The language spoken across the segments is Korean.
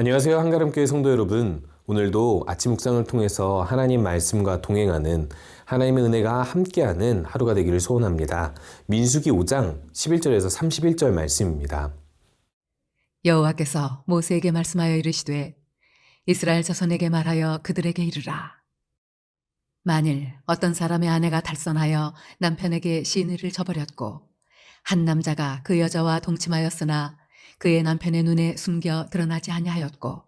안녕하세요. 한가람교회 성도 여러분. 오늘도 아침 묵상을 통해서 하나님 말씀과 동행하는 하나님의 은혜가 함께하는 하루가 되기를 소원합니다. 민수기 5장 11절에서 31절 말씀입니다. 여호와께서 모세에게 말씀하여 이르시되 이스라엘 자손에게 말하여 그들에게 이르라 만일 어떤 사람의 아내가 달선하여 남편에게 시인을 저버렸고 한 남자가 그 여자와 동침하였으나 그의 남편의 눈에 숨겨 드러나지 아니하였고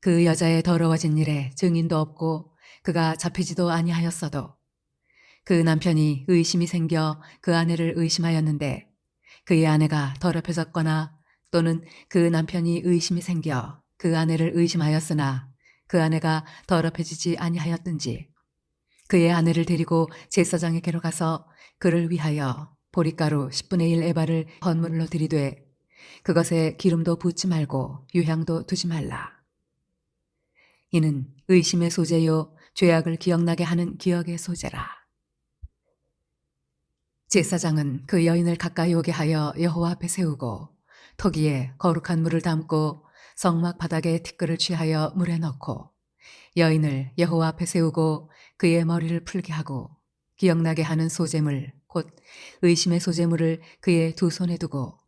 그 여자의 더러워진 일에 증인도 없고 그가 잡히지도 아니하였어도 그 남편이 의심이 생겨 그 아내를 의심하였는데 그의 아내가 더럽혀졌거나 또는 그 남편이 의심이 생겨 그 아내를 의심하였으나 그 아내가 더럽혀지지 아니하였든지 그의 아내를 데리고 제사장에게로 가서 그를 위하여 보리가루 10분의 1 에바를 헌물로 들이되 그것에 기름도 붓지 말고 유향도 두지 말라. 이는 의심의 소재요 죄악을 기억나게 하는 기억의 소재라. 제사장은 그 여인을 가까이 오게 하여 여호와 앞에 세우고 토기에 거룩한 물을 담고 성막 바닥에 티끌을 취하여 물에 넣고 여인을 여호와 앞에 세우고 그의 머리를 풀게 하고 기억나게 하는 소재물 곧 의심의 소재물을 그의 두 손에 두고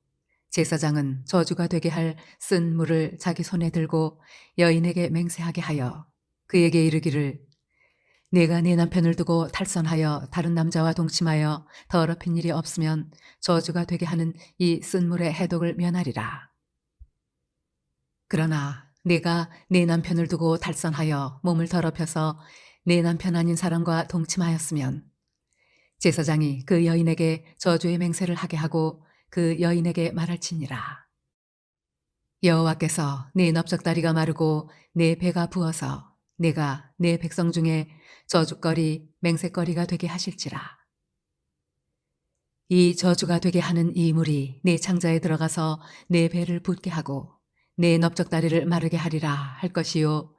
제사장은 저주가 되게 할 쓴 물을 자기 손에 들고 여인에게 맹세하게 하여 그에게 이르기를 내가 내 남편을 두고 탈선하여 다른 남자와 동침하여 더럽힌 일이 없으면 저주가 되게 하는 이 쓴물의 해독을 면하리라. 그러나 내가 내 남편을 두고 탈선하여 몸을 더럽혀서 내 남편 아닌 사람과 동침하였으면 제사장이 그 여인에게 저주의 맹세를 하게 하고 그 여인에게 말할지니라. 여호와께서 내 넓적다리가 마르고 내 배가 부어서 내가 내 백성 중에 저주거리 맹세거리가 되게 하실지라. 이 저주가 되게 하는 이 물이 내 창자에 들어가서 내 배를 붓게 하고 내 넓적다리를 마르게 하리라 할 것이요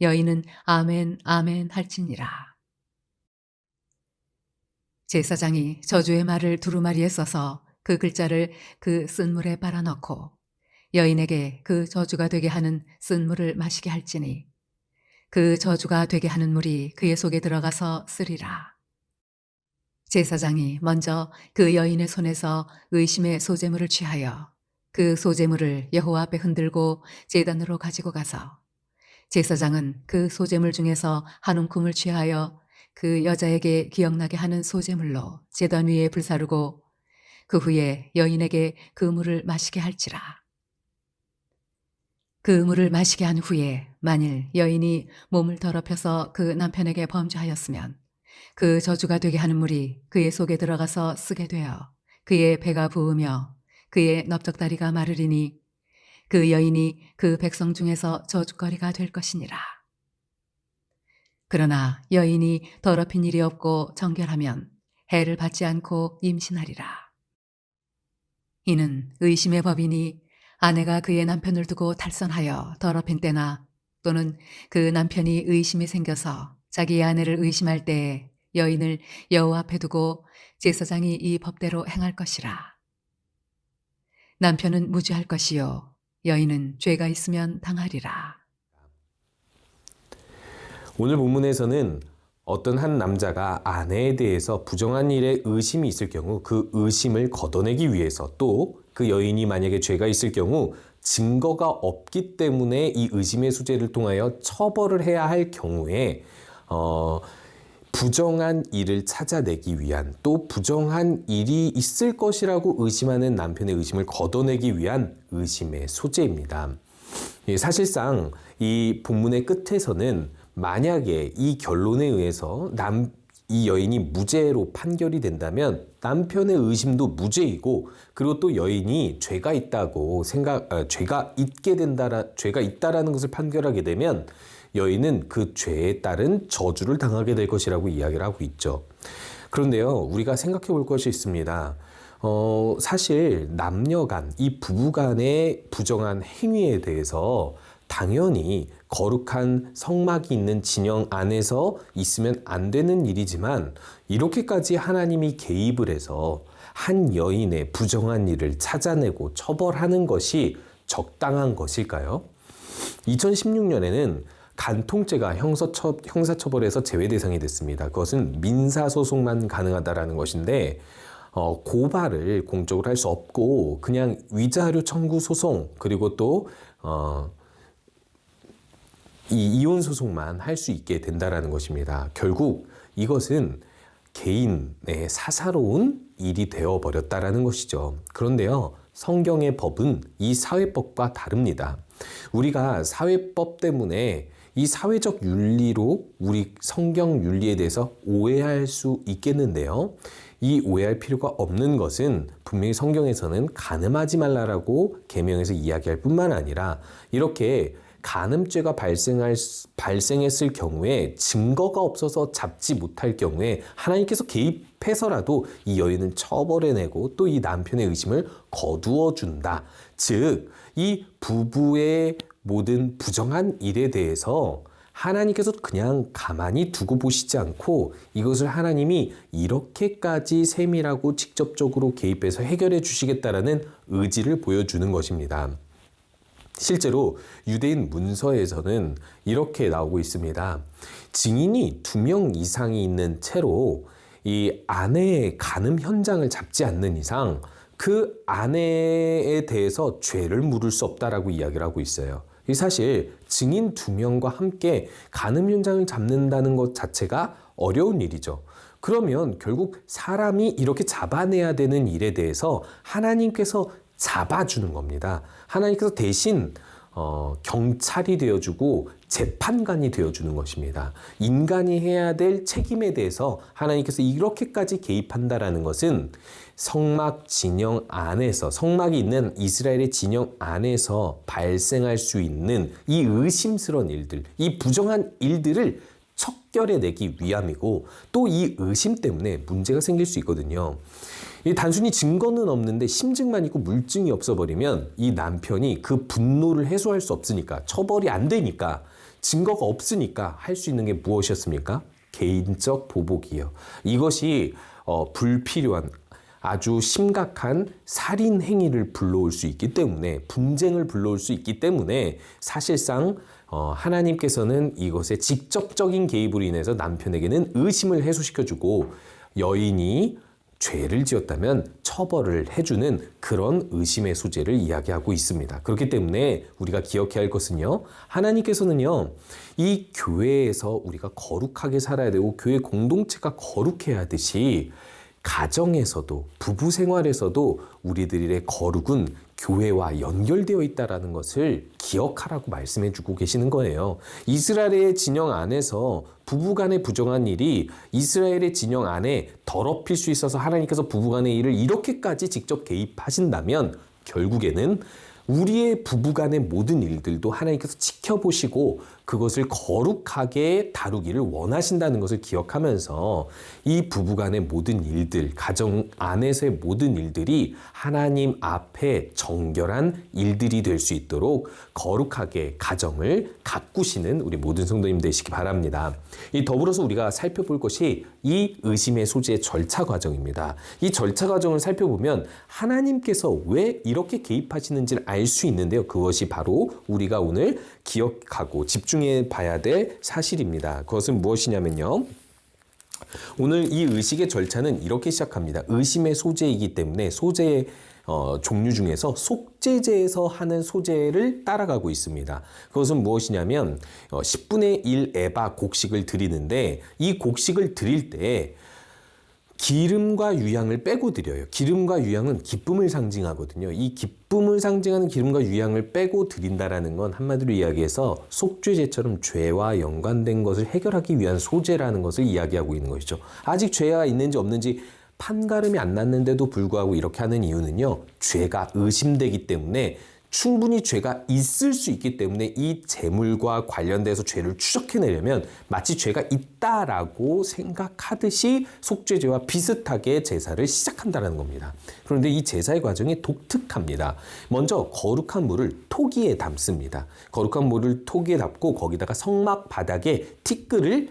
여인은 아멘 아멘 할지니라. 제사장이 저주의 말을 두루마리에 써서 그 글자를 그 쓴 물에 빨아넣고 여인에게 그 저주가 되게 하는 쓴 물을 마시게 할지니 그 저주가 되게 하는 물이 그의 속에 들어가서 쓰리라. 제사장이 먼저 그 여인의 손에서 의심의 소재물을 취하여 그 소재물을 여호와 앞에 흔들고 제단으로 가지고 가서 제사장은 그 소재물 중에서 한 움큼을 취하여 그 여자에게 기억나게 하는 소재물로 제단 위에 불사르고 그 후에 여인에게 그 물을 마시게 할지라. 그 물을 마시게 한 후에 만일 여인이 몸을 더럽혀서 그 남편에게 범죄하였으면 그 저주가 되게 하는 물이 그의 속에 들어가서 쓰게 되어 그의 배가 부으며 그의 넓적다리가 마르리니 그 여인이 그 백성 중에서 저주거리가 될 것이니라. 그러나 여인이 더럽힌 일이 없고 정결하면 해를 받지 않고 임신하리라. 이는 의심의 법이니 아내가 그의 남편을 두고 탈선하여 더럽힌 때나 또는 그 남편이 의심이 생겨서 자기의 아내를 의심할 때에 여인을 여호와 앞에 두고 제사장이 이 법대로 행할 것이라. 남편은 무죄할 것이요 여인은 죄가 있으면 당하리라. 오늘 본문에서는 어떤 한 남자가 아내에 대해서 부정한 일에 의심이 있을 경우 그 의심을 걷어내기 위해서 또 그 여인이 만약에 죄가 있을 경우 증거가 없기 때문에 이 의심의 수재를 통하여 처벌을 해야 할 경우에 어, 부정한 일을 찾아내기 위한 또 부정한 일이 있을 것이라고 의심하는 남편의 의심을 걷어내기 위한 의심의 소재입니다. 예, 사실상 이 본문의 끝에서는 만약에 이 결론에 의해서 남, 이 여인이 무죄로 판결이 된다면 남편의 의심도 무죄이고 그리고 또 여인이 죄가 있다고 생각, 아, 죄가 있게 된다라, 죄가 있다라는 것을 판결하게 되면 여인은 그 죄에 따른 저주를 당하게 될 것이라고 이야기를 하고 있죠. 그런데요, 우리가 생각해 볼 것이 있습니다. 어, 사실 남녀 간, 이 부부 간의 부정한 행위에 대해서 당연히 거룩한 성막이 있는 진영 안에서 있으면 안 되는 일이지만 이렇게까지 하나님이 개입을 해서 한 여인의 부정한 일을 찾아내고 처벌하는 것이 적당한 것일까요? 2016년에는 간통죄가 형사처, 형사처벌에서 제외 대상이 됐습니다. 그것은 민사소송만 가능하다라는 것인데 어, 고발을 공적으로 할 수 없고 그냥 위자료 청구 소송 그리고 또 어, 이 이혼 소송만 할 수 있게 된다라는 것입니다. 결국 이것은 개인의 사사로운 일이 되어 버렸다라는 것이죠. 그런데요. 성경의 법은 이 사회법과 다릅니다. 우리가 사회법 때문에 이 사회적 윤리로 우리 성경 윤리에 대해서 오해할 수 있겠는데요. 이 오해할 필요가 없는 것은 분명히 성경에서는 가늠하지 말라라고 계명에서 이야기할 뿐만 아니라 이렇게 간음죄가 발생할 발생했을 경우에 증거가 없어서 잡지 못할 경우에 하나님께서 개입해서라도 이 여인은 처벌해내고 또 이 남편의 의심을 거두어 준다. 즉, 이 부부의 모든 부정한 일에 대해서 하나님께서 그냥 가만히 두고 보시지 않고 이것을 하나님이 이렇게까지 세밀하고 직접적으로 개입해서 해결해 주시겠다라는 의지를 보여주는 것입니다. 실제로 유대인 문서에서는 이렇게 나오고 있습니다. 증인이 두 명 이상이 있는 채로 이 아내의 간음 현장을 잡지 않는 이상 그 아내에 대해서 죄를 물을 수 없다라고 이야기를 하고 있어요. 이 사실 증인 두 명과 함께 간음 현장을 잡는다는 것 자체가 어려운 일이죠. 그러면 결국 사람이 이렇게 잡아내야 되는 일에 대해서 하나님께서 잡아주는 겁니다. 하나님께서 대신 어, 경찰이 되어주고 재판관이 되어주는 것입니다. 인간이 해야 될 책임에 대해서 하나님께서 이렇게까지 개입한다라는 것은 성막 진영 안에서 성막이 있는 이스라엘의 진영 안에서 발생할 수 있는 이 의심스러운 일들, 이 부정한 일들을 척결해내기 위함이고 또 이 의심 때문에 문제가 생길 수 있거든요. 이 단순히 증거는 없는데 심증만 있고 물증이 없어버리면 이 남편이 그 분노를 해소할 수 없으니까 처벌이 안 되니까 증거가 없으니까 할 수 있는 게 무엇이었습니까? 개인적 보복이요. 이것이 어, 불필요한 아주 심각한 살인 행위를 불러올 수 있기 때문에 분쟁을 불러올 수 있기 때문에 사실상 어, 하나님께서는 이것에 직접적인 개입으로 인해서 남편에게는 의심을 해소시켜주고 여인이 죄를 지었다면 처벌을 해주는 그런 의심의 소재를 이야기하고 있습니다. 그렇기 때문에 우리가 기억해야 할 것은요, 하나님께서는요, 이 교회에서 우리가 거룩하게 살아야 되고 교회 공동체가 거룩해야 하듯이 가정에서도 부부 생활에서도 우리들의 거룩은 교회와 연결되어 있다라는 것을 기억하라고 말씀해 주고 계시는 거예요. 이스라엘의 진영 안에서 부부 간의 부정한 일이 이스라엘의 진영 안에 더럽힐 수 있어서 하나님께서 부부 간의 일을 이렇게까지 직접 개입하신다면 결국에는 우리의 부부 간의 모든 일들도 하나님께서 지켜보시고 그것을 거룩하게 다루기를 원하신다는 것을 기억하면서 이 부부간의 모든 일들, 가정 안에서의 모든 일들이 하나님 앞에 정결한 일들이 될 수 있도록 거룩하게 가정을 가꾸시는 우리 모든 성도님 되시기 바랍니다. 이 더불어서 우리가 살펴볼 것이 이 의심의 소재의 절차 과정입니다. 이 절차 과정을 살펴보면 하나님께서 왜 이렇게 개입하시는지를 알 수 있는데요. 그것이 바로 우리가 오늘 기억하고 집중해 봐야 될 사실입니다. 그것은 무엇이냐면요. 오늘 이 의식의 절차는 이렇게 시작합니다. 의심의 소재이기 때문에 소재의 어, 종류 중에서 속죄제에서 하는 소재를 따라가고 있습니다. 그것은 무엇이냐면 어, 10분의 1 에바 곡식을 드리는데 이 곡식을 드릴 때 기름과 유향을 빼고 드려요. 기름과 유향은 기쁨을 상징하거든요. 이 기쁨을 상징하는 기름과 유향을 빼고 드린다라는 건 한마디로 이야기해서 속죄제처럼 죄와 연관된 것을 해결하기 위한 소재라는 것을 이야기하고 있는 것이죠. 아직 죄가 있는지 없는지 판가름이 안 났는데도 불구하고 이렇게 하는 이유는요. 죄가 의심되기 때문에 충분히 죄가 있을 수 있기 때문에 이 재물과 관련돼서 죄를 추적해내려면 마치 죄가 있다라고 생각하듯이 속죄죄와 비슷하게 제사를 시작한다는 겁니다. 그런데 이 제사의 과정이 독특합니다. 먼저 거룩한 물을 토기에 담습니다. 거룩한 물을 토기에 담고 거기다가 성막 바닥에 티끌을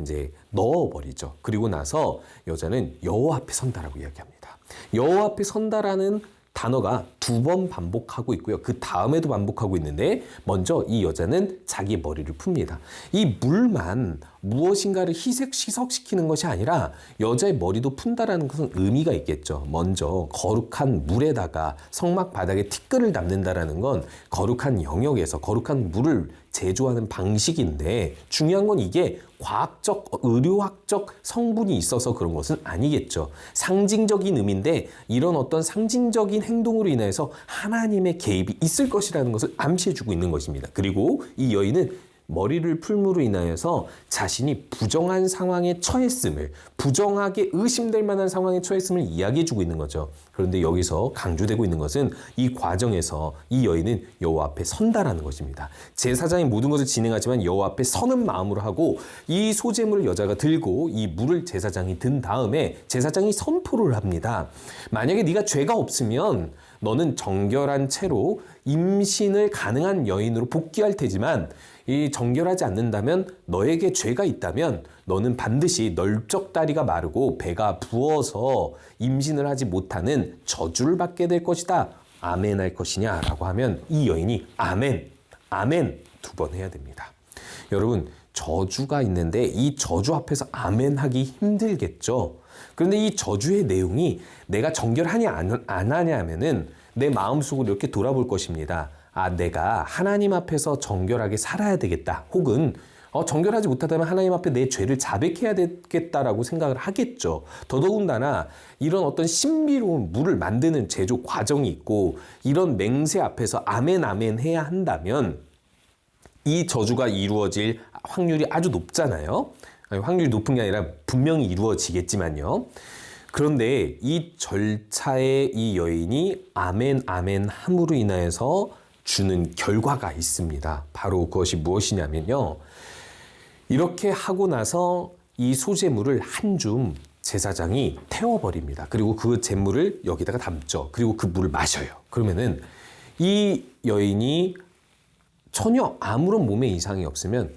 이제 넣어버리죠. 그리고 나서 여자는 여호와 앞에 선다라고 이야기합니다. 여호와 앞에 선다라는 단어가 두 번 반복하고 있고요. 그 다음에도 반복하고 있는데 먼저 이 여자는 자기 머리를 풉니다. 이 물만 무엇인가를 희색 희석시키는 것이 아니라 여자의 머리도 푼다라는 것은 의미가 있겠죠. 먼저 거룩한 물에다가 성막 바닥에 티끌을 담는다라는 건 거룩한 영역에서 거룩한 물을 제조하는 방식인데 중요한 건 이게 과학적 의료학적 성분이 있어서 그런 것은 아니겠죠. 상징적인 의미인데 이런 어떤 상징적인 행동으로 인해서 하나님의 개입이 있을 것이라는 것을 암시해주고 있는 것입니다. 그리고 이 여인은 머리를 풀므로 인하여서 자신이 부정한 상황에 처했음을 부정하게 의심될 만한 상황에 처했음을 이야기해 주고 있는 거죠. 그런데 여기서 강조되고 있는 것은 이 과정에서 이 여인은 여호와 앞에 선다라는 것입니다. 제사장이 모든 것을 진행하지만 여호와 앞에 서는 마음으로 하고 이 소재물을 여자가 들고 이 물을 제사장이 든 다음에 제사장이 선포를 합니다. 만약에 네가 죄가 없으면 너는 정결한 채로 임신을 가능한 여인으로 복귀할 테지만 이 정결하지 않는다면 너에게 죄가 있다면 너는 반드시 널쩍다리가 마르고 배가 부어서 임신을 하지 못하는 저주를 받게 될 것이다. 아멘 할 것이냐라고 하면 이 여인이 아멘, 아멘 두 번 해야 됩니다. 여러분 저주가 있는데 이 저주 앞에서 아멘 하기 힘들겠죠. 그런데 이 저주의 내용이 내가 정결하냐 안, 안 하냐 하면은 내 마음속으로 이렇게 돌아볼 것입니다. 아, 내가 하나님 앞에서 정결하게 살아야 되겠다. 혹은 어, 정결하지 못하다면 하나님 앞에 내 죄를 자백해야 되겠다라고 생각을 하겠죠. 더더군다나 이런 어떤 신비로운 물을 만드는 제조 과정이 있고 이런 맹세 앞에서 아멘 아멘 해야 한다면 이 저주가 이루어질 확률이 아주 높잖아요. 아니, 확률이 높은 게 아니라 분명히 이루어지겠지만요. 그런데 이 절차에 이 여인이 아멘 아멘 함으로 인하여서 주는 결과가 있습니다. 바로 그것이 무엇이냐면요. 이렇게 하고 나서 이 소재물을 한 줌 제사장이 태워버립니다. 그리고 그 재물을 여기다가 담죠. 그리고 그 물을 마셔요. 그러면은 이 여인이 전혀 아무런 몸에 이상이 없으면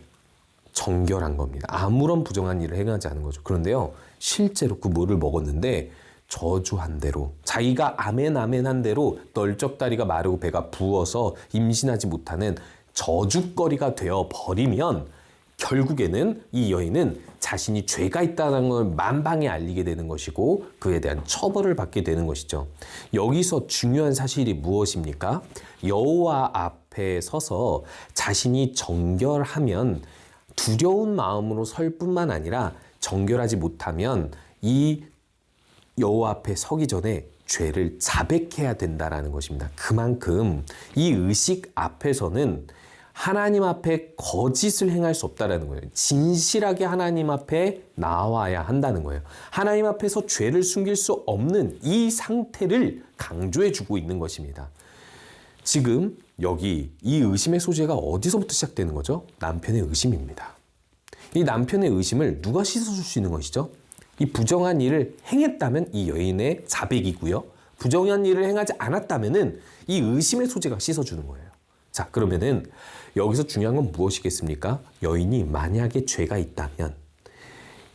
정결한 겁니다. 아무런 부정한 일을 행하지 않은 거죠. 그런데요, 실제로 그 물을 먹었는데 저주한 대로 자기가 아멘 아멘 한 대로 널쩍다리가 마르고 배가 부어서 임신하지 못하는 저주거리가 되어 버리면 결국에는 이 여인은 자신이 죄가 있다는 걸 만방에 알리게 되는 것이고 그에 대한 처벌을 받게 되는 것이죠. 여기서 중요한 사실이 무엇입니까? 여호와 앞에 서서 자신이 정결하면 두려운 마음으로 설 뿐만 아니라 정결하지 못하면 이 여호와 앞에 서기 전에 죄를 자백해야 된다라는 것입니다. 그만큼 이 의식 앞에서는 하나님 앞에 거짓을 행할 수 없다라는 거예요. 진실하게 하나님 앞에 나와야 한다는 거예요. 하나님 앞에서 죄를 숨길 수 없는 이 상태를 강조해 주고 있는 것입니다. 지금 여기 이 의심의 소재가 어디서부터 시작되는 거죠? 남편의 의심입니다. 이 남편의 의심을 누가 씻어줄 수 있는 것이죠? 이 부정한 일을 행했다면 이 여인의 자백이고요. 부정한 일을 행하지 않았다면은 이 의심의 소재가 씻어주는 거예요. 자, 그러면은 여기서 중요한 건 무엇이겠습니까? 여인이 만약에 죄가 있다면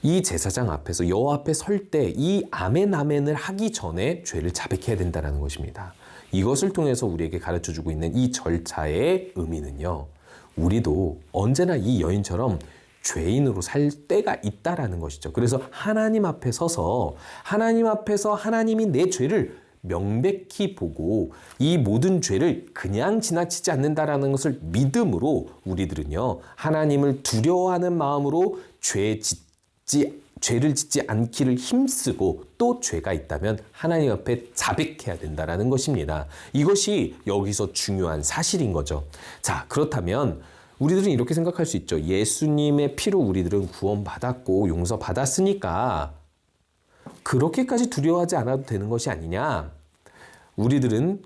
이 제사장 앞에서 여호와 앞에 설 때 이 아멘 아멘을 하기 전에 죄를 자백해야 된다는 것입니다. 이것을 통해서 우리에게 가르쳐 주고 있는 이 절차의 의미는요. 우리도 언제나 이 여인처럼 죄인으로 살 때가 있다라는 것이죠. 그래서 하나님 앞에 서서 하나님 앞에서 하나님이 내 죄를 명백히 보고 이 모든 죄를 그냥 지나치지 않는다라는 것을 믿음으로 우리들은요 하나님을 두려워하는 마음으로 죄 짓지 죄를 짓지 않기를 힘쓰고 또 죄가 있다면 하나님 앞에 자백해야 된다라는 것입니다. 이것이 여기서 중요한 사실인 거죠. 자 그렇다면 우리들은 이렇게 생각할 수 있죠. 예수님의 피로 우리들은 구원받았고 용서받았으니까 그렇게까지 두려워하지 않아도 되는 것이 아니냐. 우리들은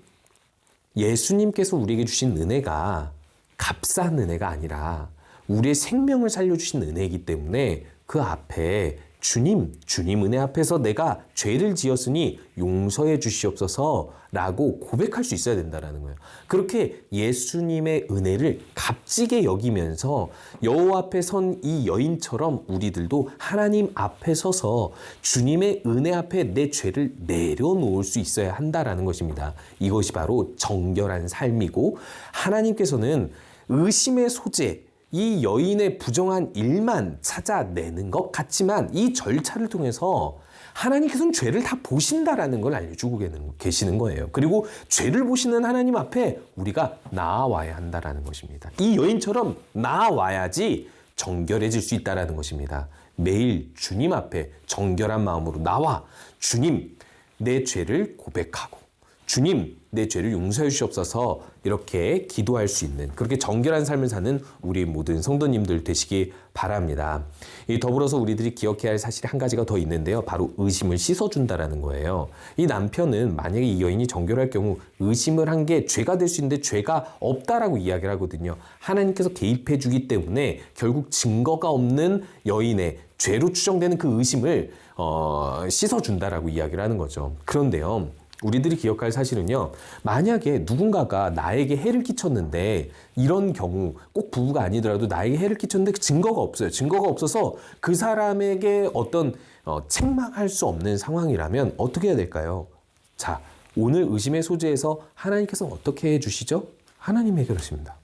예수님께서 우리에게 주신 은혜가 값싼 은혜가 아니라 우리의 생명을 살려주신 은혜이기 때문에 그 앞에 주님, 주님 은혜 앞에서 내가 죄를 지었으니 용서해 주시옵소서 라고 고백할 수 있어야 된다라는 거예요. 그렇게 예수님의 은혜를 값지게 여기면서 여호와 앞에 선 이 여인처럼 우리들도 하나님 앞에 서서 주님의 은혜 앞에 내 죄를 내려놓을 수 있어야 한다라는 것입니다. 이것이 바로 정결한 삶이고 하나님께서는 의심의 소재 이 여인의 부정한 일만 찾아내는 것 같지만 이 절차를 통해서 하나님께서는 죄를 다 보신다라는 걸 알려주고 계시는 거예요. 그리고 죄를 보시는 하나님 앞에 우리가 나아와야 한다라는 것입니다. 이 여인처럼 나아와야지 정결해질 수 있다라는 것입니다. 매일 주님 앞에 정결한 마음으로 나와 주님 내 죄를 고백하고 주님 내 죄를 용서해 주시옵소서 이렇게 기도할 수 있는 그렇게 정결한 삶을 사는 우리 모든 성도님들 되시기 바랍니다. 이 더불어서 우리들이 기억해야 할 사실이 한 가지가 더 있는데요. 바로 의심을 씻어준다라는 거예요. 이 남편은 만약에 이 여인이 정결할 경우 의심을 한 게 죄가 될 수 있는데 죄가 없다라고 이야기를 하거든요. 하나님께서 개입해 주기 때문에 결국 증거가 없는 여인의 죄로 추정되는 그 의심을 어, 씻어준다라고 이야기를 하는 거죠. 그런데요. 우리들이 기억할 사실은요. 만약에 누군가가 나에게 해를 끼쳤는데 이런 경우 꼭 부부가 아니더라도 나에게 해를 끼쳤는데 증거가 없어요. 증거가 없어서 그 사람에게 어떤 어, 책망할 수 없는 상황이라면 어떻게 해야 될까요? 자, 오늘 의심의 소재에서 하나님께서 어떻게 해 주시죠? 하나님 해결하십니다.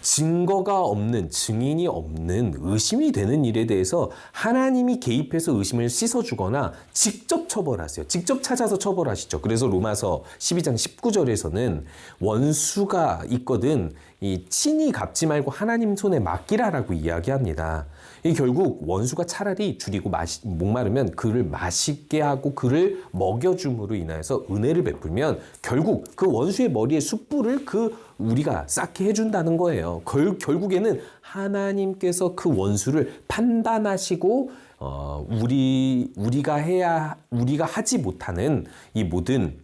증거가 없는 증인이 없는 의심이 되는 일에 대해서 하나님이 개입해서 의심을 씻어주거나 직접 처벌하세요. 직접 찾아서 처벌하시죠. 그래서 로마서 12장 19절에서는 원수가 있거든 이 친히 갚지 말고 하나님 손에 맡기라라고 이야기합니다. 이 결국 원수가 차라리 줄이고 마시, 목마르면 그를 마시게 하고 그를 먹여줌으로 인하여서 은혜를 베풀면 결국 그 원수의 머리에 숯불을 그 우리가 쌓게 해준다는 거예요. 결, 결국에는 하나님께서 그 원수를 판단하시고 어, 우리 우리가 해야 우리가 하지 못하는 이 모든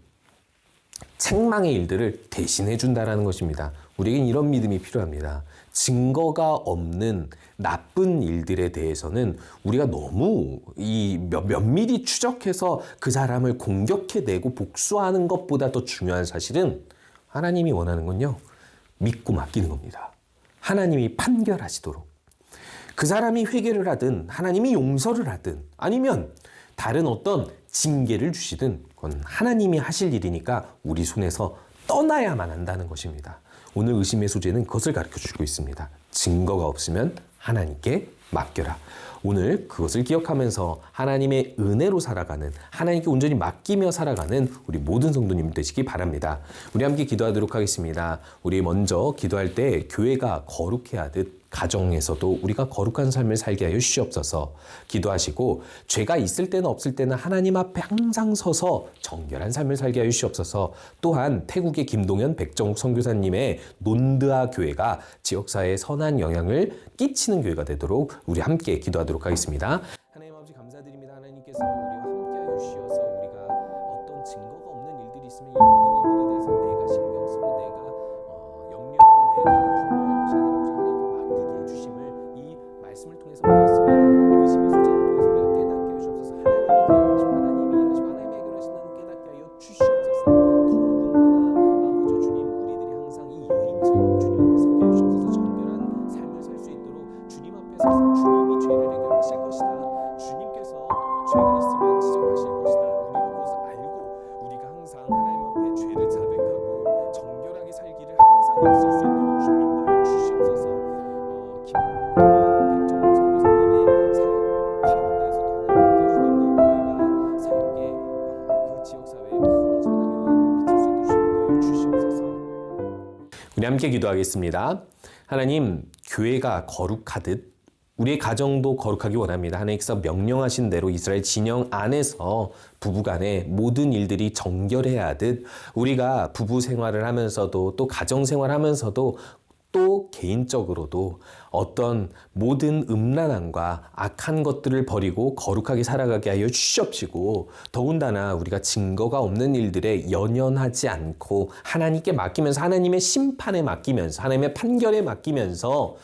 책망의 일들을 대신해 준다라는 것입니다. 우리에겐 이런 믿음이 필요합니다. 증거가 없는 나쁜 일들에 대해서는 우리가 너무 이 몇, 면밀히 추적해서 그 사람을 공격해내고 복수하는 것보다 더 중요한 사실은 하나님이 원하는 건요. 믿고 맡기는 겁니다. 하나님이 판결하시도록. 그 사람이 회개를 하든 하나님이 용서를 하든 아니면 다른 어떤 징계를 주시든 그건 하나님이 하실 일이니까 우리 손에서 떠나야만 한다는 것입니다. 오늘 의심의 소재는 그것을 가르쳐 주고 있습니다. 증거가 없으면 하나님께 맡겨라. 오늘 그것을 기억하면서 하나님의 은혜로 살아가는 하나님께 온전히 맡기며 살아가는 우리 모든 성도님 되시기 바랍니다. 우리 함께 기도하도록 하겠습니다. 우리 먼저 기도할 때 교회가 거룩해야 하듯 가정에서도 우리가 거룩한 삶을 살게 하여 주시옵소서. 기도하시고 죄가 있을 때는 없을 때는 하나님 앞에 항상 서서 정결한 삶을 살게 하여 주시옵소서. 또한 태국의 김동현 백정욱 선교사님의 논드아 교회가 지역사회에 선한 영향을 끼치는 교회가 되도록 우리 함께 기도하도록 하겠습니다. 하나님 아버지 감사드립니다. 하나님께서 우리와 함께 하여 주시어서 우리가 어떤 증거가 없는 일들이 있으면 우리 함께 기도하겠습니다. 하나님, 교회가 거룩하듯 우리의 가정도 거룩하기 원합니다. 하나님께서 명령하신 대로 이스라엘 진영 안에서 부부간의 모든 일들이 정결해야 하듯 우리가 부부 생활을 하면서도 또 가정 생활하면서도 또 개인적으로도 어떤 모든 음란함과 악한 것들을 버리고 거룩하게 살아가게 하여 주시옵시고 더군다나 우리가 증거가 없는 일들에 연연하지 않고 하나님께 맡기면서 하나님의 심판에 맡기면서 하나님의 판결에 맡기면서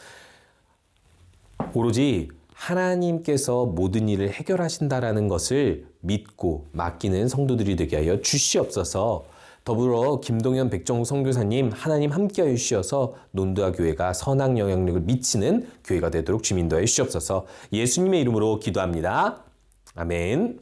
오로지 하나님께서 모든 일을 해결하신다라는 것을 믿고 맡기는 성도들이 되게 하여 주시옵소서. 더불어 김동현 백정우 선교사님 하나님 함께하여 주시어서 논두아 교회가 선악 영향력을 미치는 교회가 되도록 주민도하여 주시옵소서. 예수님의 이름으로 기도합니다. 아멘.